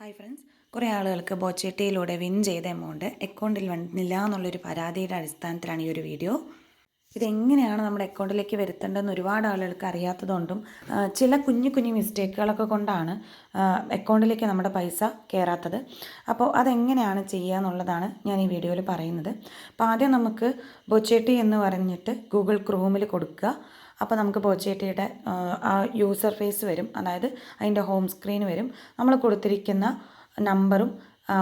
Hi friends കുറേ ആളുകൾക്ക് ബോച്ചേട്ടിയിലൂടെ win ചെയ്ത എമൗണ്ട് അക്കൗണ്ടിൽ വന്നില്ല എന്നുള്ളൊരു പരാതിയുടെ അടിസ്ഥാനത്തിലാണ് ഈ ഒരു വീഡിയോ ഇതെങ്ങനെയാണ് നമ്മുടെ അക്കൗണ്ടിലേക്ക് വരുത്തേണ്ടതെന്ന് ഒരുപാട് ആളുകൾക്ക് അറിയാത്തതുകൊണ്ടും ചില കുഞ്ഞു കുഞ്ഞു മിസ്റ്റേക്കുകളൊക്കെ കൊണ്ടാണ് അക്കൗണ്ടിലേക്ക് നമ്മുടെ പൈസ കയറാത്തത് അപ്പോൾ അതെങ്ങനെയാണ് ചെയ്യുക എന്നുള്ളതാണ് ഞാൻ ഈ വീഡിയോയിൽ പറയുന്നത്. അപ്പോൾ ആദ്യം നമുക്ക് ബൊച്ചേട്ടി എന്ന് പറഞ്ഞിട്ട് ഗൂഗിൾ ക്രോമിൽ കൊടുക്കുക. അപ്പോൾ നമുക്ക് പോച്ചേട്ടിയുടെ ആ യൂസർ ഫേസ് വരും. അതായത് അതിന്റെ ഹോം സ്ക്രീൻ വരും. നമ്മൾ കൊടുത്തിരിക്കുന്ന നമ്പറും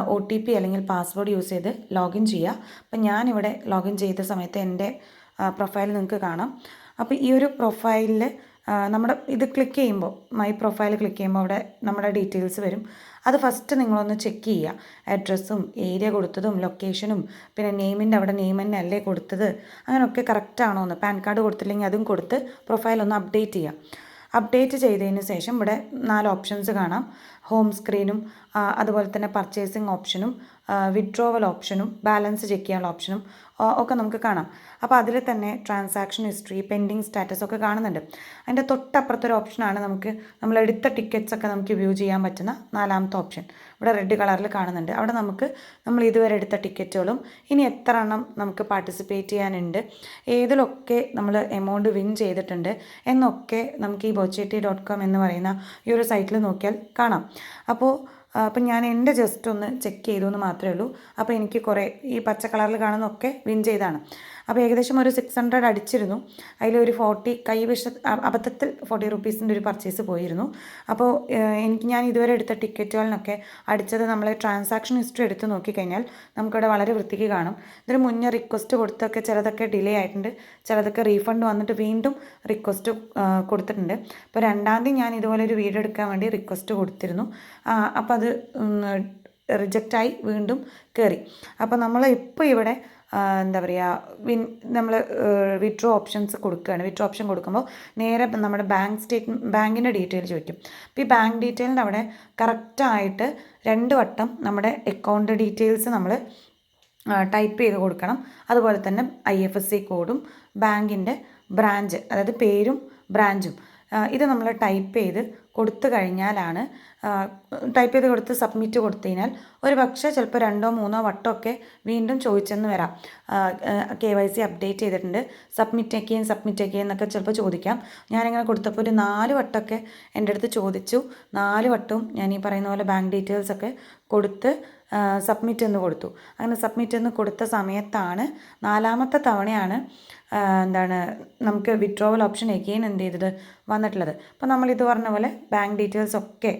ഒ ടി പി അല്ലെങ്കിൽ പാസ്വേഡ് യൂസ് ചെയ്ത് ലോഗിൻ ചെയ്യുക. അപ്പം ഞാനിവിടെ ലോഗിൻ ചെയ്ത സമയത്ത് എന്റെ പ്രൊഫൈൽ നിങ്ങൾക്ക് കാണാം. അപ്പോൾ ഈ ഒരു പ്രൊഫൈലിൽ നമ്മുടെ ഇത് ക്ലിക്ക് ചെയ്യുമ്പോൾ മൈ പ്രൊഫൈൽ ക്ലിക്ക് ചെയ്യുമ്പോൾ അവിടെ നമ്മുടെ ഡീറ്റെയിൽസ് വരും. അത് ഫസ്റ്റ് നിങ്ങളൊന്ന് ചെക്ക് ചെയ്യുക. അഡ്രസ്സും ഏരിയ കൊടുത്തതും ലൊക്കേഷനും പിന്നെ നെയിമിന്റെ അവിടെ നെയിം തന്നെ അല്ലേ കൊടുത്തത്? അങ്ങനെയൊക്കെ കറക്റ്റാണോ എന്ന്. പാൻ കാർഡ് കൊടുത്തില്ലെങ്കിൽ അതും കൊടുത്ത് പ്രൊഫൈൽ ഒന്ന് അപ്ഡേറ്റ് ചെയ്യുക. അപ്ഡേറ്റ് ചെയ്തതിന് ശേഷം ഇവിടെ നാല് ഓപ്ഷൻസ് കാണാം. ഹോം സ്ക്രീനും അതുപോലെ തന്നെ പർച്ചേസിങ് ഓപ്ഷനും വിഡ്രോവൽ ഓപ്ഷനും ബാലൻസ് ചെക്ക് ചെയ്യാനുള്ള ഓപ്ഷനും ഒക്കെ നമുക്ക് കാണാം. അപ്പോൾ അതിൽ തന്നെ ട്രാൻസാക്ഷൻ ഹിസ്റ്ററി പെൻഡിങ് സ്റ്റാറ്റസ് ഒക്കെ കാണുന്നുണ്ട്. അതിന്റെ തൊട്ടപ്പുറത്തൊരു ഓപ്ഷനാണ് നമുക്ക് നമ്മൾ എടുത്ത ടിക്കറ്റ്സ് ഒക്കെ നമുക്ക് വ്യൂ ചെയ്യാൻ പറ്റുന്ന നാലാമത്തെ ഓപ്ഷൻ ഇവിടെ റെഡ് കളറിൽ കാണുന്നുണ്ട്. അവിടെ നമുക്ക് നമ്മൾ ഇതുവരെ എടുത്ത ടിക്കറ്റുകളും ഇനി എത്ര എണ്ണം നമുക്ക് പാർട്ടിസിപ്പേറ്റ് ചെയ്യാനുണ്ട് ഏതിലൊക്കെ നമ്മൾ എമൗണ്ട് വിൻ ചെയ്തിട്ടുണ്ട് എന്നൊക്കെ നമുക്ക് ഈ ബോച്ചേറ്റി ഡോട്ട് കോം എന്ന് പറയുന്ന ഈ ഒരു സൈറ്റിൽ നോക്കിയാൽ കാണാം. അപ്പോൾ അപ്പം ഞാൻ എന്റെ ജസ്റ്റ് ഒന്ന് ചെക്ക് ചെയ്തു എന്ന് മാത്രമേ ഉള്ളൂ. അപ്പോൾ എനിക്ക് കുറേ ഈ പച്ച കളറിൽ കാണുന്നൊക്കെ വിൻ ചെയ്താണ്. അപ്പോൾ ഏകദേശം ഒരു സിക്സ് ഹൺഡ്രഡ് അടിച്ചിരുന്നു. അതിലൊരു ഫോർട്ടി കൈവശ അബദ്ധത്തിൽ ഫോർട്ടി റുപ്പീസിന്റെ ഒരു പർച്ചേസ് പോയിരുന്നു. അപ്പോൾ എനിക്ക് ഞാൻ ഇതുവരെ എടുത്ത ടിക്കറ്റുകളിനൊക്കെ അടിച്ചത് നമ്മൾ ട്രാൻസാക്ഷൻ ഹിസ്റ്ററി എടുത്ത് നോക്കിക്കഴിഞ്ഞാൽ നമുക്കിവിടെ വളരെ വൃത്തിക്ക് കാണും. ഇതിന് മുന്നേ റിക്വസ്റ്റ് കൊടുത്തൊക്കെ ചിലതൊക്കെ ഡിലേ ആയിട്ടുണ്ട്. ചിലതൊക്കെ റീഫണ്ട് വന്നിട്ട് വീണ്ടും റിക്വസ്റ്റ് കൊടുത്തിട്ടുണ്ട്. അപ്പോൾ രണ്ടാം തീയതി ഞാൻ ഇതുപോലെ ഒരു വീഡിയോ എടുക്കാൻ വേണ്ടി റിക്വസ്റ്റ് കൊടുത്തിരുന്നു. അപ്പോൾ അത് റിജക്റ്റായി വീണ്ടും കയറി അപ്പോൾ നമ്മൾ ഇപ്പോൾ ഇവിടെ എന്താ പറയുക വിൻ നമ്മൾ വിഡ്രോ ഓപ്ഷൻസ് കൊടുക്കുകയാണ് വിഡ്രോ ഓപ്ഷൻ കൊടുക്കുമ്പോൾ നേരെ നമ്മുടെ ബാങ്ക് സ്റ്റേറ്റ് ബാങ്കിന്റെ ഡീറ്റെയിൽ ചോദിക്കും. അപ്പോൾ ഈ ബാങ്ക് ഡീറ്റെയിലിന്റെ അവിടെ കറക്റ്റായിട്ട് രണ്ട് വട്ടം നമ്മുടെ അക്കൗണ്ട് ഡീറ്റെയിൽസ് നമ്മൾ ടൈപ്പ് ചെയ്ത് കൊടുക്കണം. അതുപോലെ തന്നെ ഐ എഫ് എസ് സി കോഡും ബാങ്കിന്റെ ബ്രാഞ്ച് അതായത് പേരും ബ്രാഞ്ചും ഇത് നമ്മൾ ടൈപ്പ് ചെയ്ത് കൊടുത്തു കഴിഞ്ഞാലാണ് ടൈപ്പ് ചെയ്ത് കൊടുത്ത് സബ്മിറ്റ് കൊടുത്തു കഴിഞ്ഞാൽ ഒരു പക്ഷേ ചിലപ്പോൾ രണ്ടോ മൂന്നോ വട്ടമൊക്കെ വീണ്ടും ചോദിച്ചെന്ന് വരാം. കെ വൈ സി അപ്ഡേറ്റ് ചെയ്തിട്ടുണ്ട്. സബ്മിറ്റ് ആക്കിയും സബ്മിറ്റ് ആക്കിയും എന്നൊക്കെ ചിലപ്പോൾ ചോദിക്കാം. ഞാനിങ്ങനെ കൊടുത്തപ്പോൾ ഒരു നാല് വട്ടമൊക്കെ എന്റെ അടുത്ത് ചോദിച്ചു. നാല് വട്ടവും ഞാൻ ഈ പറയുന്ന പോലെ ബാങ്ക് ഡീറ്റെയിൽസ് ഒക്കെ കൊടുത്ത് സബ്മിറ്റ് എന്ന് കൊടുത്തു. അങ്ങനെ സബ്മിറ്റ് എന്ന് കൊടുത്ത സമയത്താണ് നാലാമത്തെ തവണയാണ് എന്താണ് നമുക്ക് വിഡ്രോവൽ ഓപ്ഷൻ എഗെയിൻ എന്ത് ചെയ്തത്? വന്നിട്ടുള്ളത്. അപ്പോൾ നമ്മൾ പറഞ്ഞ പോലെ ബാങ്ക് ഡീറ്റെയിൽസ് ഒക്കെ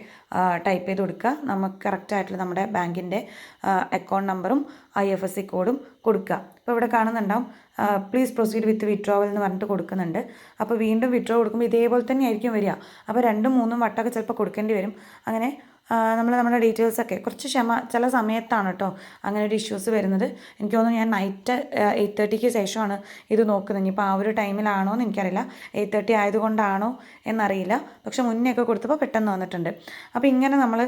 ടൈപ്പ് ചെയ്ത് കൊടുക്കുക. നമുക്ക് കറക്റ്റായിട്ടുള്ള നമ്മുടെ ബാങ്കിന്റെ അക്കൗണ്ട് നമ്പറും ഐ എഫ് എസ് സി കോഡും കൊടുക്കുക. ഇപ്പോൾ ഇവിടെ കാണുന്നുണ്ടാവും പ്ലീസ് പ്രൊസീഡ് വിത്ത് വിഡ്രോവൽ എന്ന് പറഞ്ഞിട്ട് കൊടുക്കുന്നുണ്ട്. അപ്പോൾ വീണ്ടും വിഡ്രോ കൊടുക്കുമ്പോൾ ഇതേപോലെ തന്നെ ആയിരിക്കും വരിക. അപ്പോൾ രണ്ടും മൂന്നും വട്ടമൊക്കെ ചിലപ്പോൾ കൊടുക്കേണ്ടി വരും. അങ്ങനെ നമ്മൾ നമ്മുടെ ഡീറ്റെയിൽസൊക്കെ കുറച്ച് ക്ഷമ ചില സമയത്താണ് കേട്ടോ അങ്ങനെ ഒരു ഇഷ്യൂസ് വരുന്നത്. എനിക്ക് തോന്നുന്നു ഞാൻ നൈറ്റ് എയ്റ്റ് തേർട്ടിക്ക് ശേഷമാണ് ഇത് നോക്കുന്നത്. ഇനിയിപ്പോൾ ആ ഒരു ടൈമിലാണോ എന്ന് എനിക്കറിയില്ല. എയ്റ്റ് തേർട്ടി ആയതുകൊണ്ടാണോ എന്നറിയില്ല. പക്ഷെ മുന്നേ ഒക്കെ കൊടുത്തപ്പോൾ പെട്ടെന്ന് വന്നിട്ടുണ്ട്. അപ്പോൾ ഇങ്ങനെ നമ്മൾ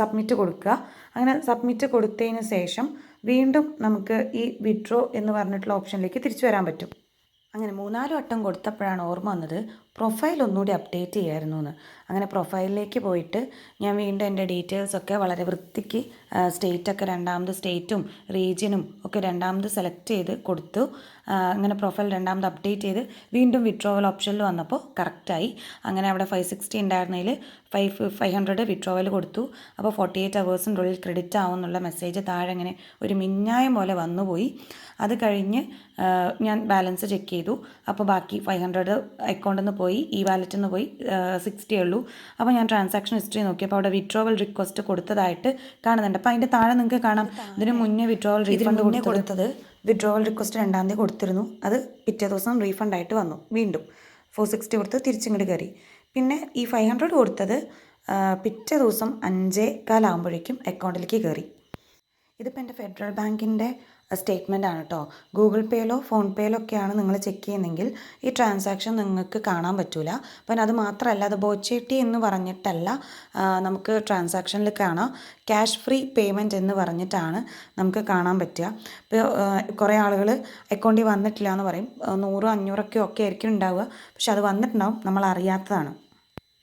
സബ്മിറ്റ് കൊടുക്കുക. അങ്ങനെ സബ്മിറ്റ് കൊടുത്തതിന് ശേഷം വീണ്ടും നമുക്ക് ഈ വിഡ്രോ എന്ന് പറഞ്ഞിട്ടുള്ള ഓപ്ഷനിലേക്ക് തിരിച്ചു വരാൻ പറ്റും. അങ്ങനെ മൂന്നാൽ വട്ടം കൊടുത്തപ്പോഴാണ് ഓർമ്മ വന്നത് പ്രൊഫൈൽ ഒന്നുകൂടി അപ്ഡേറ്റ് ചെയ്യായിരുന്നു എന്ന് അങ്ങനെ പ്രൊഫൈലിലേക്ക് പോയിട്ട് ഞാൻ വീണ്ടും എന്റെ ഡീറ്റെയിൽസൊക്കെ വളരെ വൃത്തിക്ക് സ്റ്റേറ്റൊക്കെ രണ്ടാമത് സ്റ്റേറ്റും റീജിയനും ഒക്കെ രണ്ടാമത് സെലക്ട് ചെയ്ത് കൊടുത്തു. അങ്ങനെ പ്രൊഫൈൽ രണ്ടാമത് അപ്ഡേറ്റ് ചെയ്ത് വീണ്ടും വിഡ്രോവൽ ഓപ്ഷനിൽ വന്നപ്പോൾ കറക്റ്റായി അങ്ങനെ അവിടെ ഫൈവ് സിക്സ്റ്റി ഉണ്ടായിരുന്നതിൽ ഫൈവ് ഫൈവ് ഹൺഡ്രഡ് വിഡ്രോവൽ കൊടുത്തു. അപ്പോൾ ഫോർട്ടി എയ്റ്റ് അവേഴ്സിന്റെ ഉള്ളിൽ ക്രെഡിറ്റ് ആവും എന്നുള്ള മെസ്സേജ് താഴെ അങ്ങനെ ഒരു മിന്നായം പോലെ വന്നുപോയി അത് കഴിഞ്ഞ് ഞാൻ ബാലൻസ് ചെക്ക് ചെയ്തു. അപ്പോൾ ബാക്കി ഫൈവ് ഹൺഡ്രഡ് അക്കൗണ്ടിൽ നിന്ന് പോയി ഈ വാലറ്റിൽ നിന്ന് പോയി സിക്സ്റ്റി ഉള്ളൂ. അപ്പോൾ ഞാൻ ട്രാൻസാക്ഷൻ ഹിസ്റ്ററി നോക്കിയപ്പോൾ അവിടെ വിഡ്രോവൽ റിക്വസ്റ്റ് കൊടുത്തതായിട്ട് കാണുന്നുണ്ട്. അപ്പോൾ അതിന്റെ താഴെ നിങ്ങൾക്ക് കാണാം. ഇതിന് മുന്നേ വിഡ്രോവൽ റീഫണ്ട് കൊടുത്തു കൊടുത്തത്. വിഡ്രോവൽ റിക്വസ്റ്റ് രണ്ടാം തീയതി കൊടുത്തിരുന്നു. അത് പിറ്റേ ദിവസം റീഫണ്ട് ആയിട്ട് വന്നു. വീണ്ടും ഫോർ സിക്സ്റ്റി കൊടുത്ത് തിരിച്ചിങ്ങോട്ട് കയറി. പിന്നെ ഈ ഫൈവ് ഹൺഡ്രഡ് കൊടുത്തത് പിറ്റേ ദിവസം അഞ്ചേ കാലാകുമ്പോഴേക്കും അക്കൗണ്ടിലേക്ക് കയറി. ഇതിപ്പോൾ എന്റെ ഫെഡറൽ ബാങ്കിന്റെ സ്റ്റേറ്റ്മെന്റ് ആണ് കേട്ടോ ഗൂഗിൾ പേയിലോ ഫോൺ പേയിലോ ഒക്കെയാണ് നിങ്ങൾ ചെക്ക് ചെയ്യുന്നതെങ്കിൽ ഈ ട്രാൻസാക്ഷൻ നിങ്ങൾക്ക് കാണാൻ പറ്റില്ല അപ്പം അത് മാത്രമല്ല അത് ബോച്ചേട്ടി എന്ന് പറഞ്ഞിട്ടല്ല നമുക്ക് ട്രാൻസാക്ഷനിൽ കാണാം. ക്യാഷ് ഫ്രീ പേയ്മെന്റ് എന്ന് പറഞ്ഞിട്ടാണ് നമുക്ക് കാണാൻ പറ്റുക. ഇപ്പോൾ കുറേ ആളുകൾ അക്കൗണ്ടിൽ വന്നിട്ടില്ല എന്ന് പറയും. നൂറ് അഞ്ഞൂറൊക്കെ ഒക്കെ ആയിരിക്കും ഉണ്ടാവുക. പക്ഷെ അത് വന്നിട്ടുണ്ടാവും. നമ്മൾ അറിയാത്തതാണ്.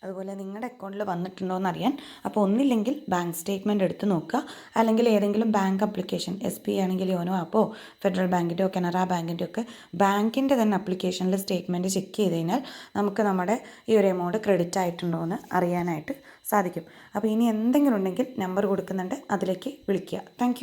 അതുപോലെ നിങ്ങളുടെ അക്കൗണ്ടിൽ വന്നിട്ടുണ്ടോ എന്നറിയാൻ അപ്പോൾ ഒന്നില്ലെങ്കിൽ ബാങ്ക് സ്റ്റേറ്റ്മെന്റ് എടുത്ത് നോക്കുക അല്ലെങ്കിൽ ഏതെങ്കിലും ബാങ്ക് അപ്ലിക്കേഷൻ എസ് ബി ആണെങ്കിൽ യോനോ ആപ്പോ ഫെഡറൽ ബാങ്കിന്റെയോ കനറ ബാങ്കിന്റെയോ ഒക്കെ ബാങ്കിന്റെ തന്നെ അപ്ലിക്കേഷനിൽ സ്റ്റേറ്റ്മെന്റ് ചെക്ക് ചെയ്ത് കഴിഞ്ഞാൽ നമുക്ക് നമ്മുടെ ഈ ഒരു എമൗണ്ട് ക്രെഡിറ്റ് ആയിട്ടുണ്ടോ എന്ന് അറിയാനായിട്ട് സാധിക്കും. അപ്പോൾ ഇനി എന്തെങ്കിലും ഉണ്ടെങ്കിൽ നമ്പർ കൊടുക്കുന്നുണ്ട്. അതിലേക്ക് വിളിക്കുക. താങ്ക്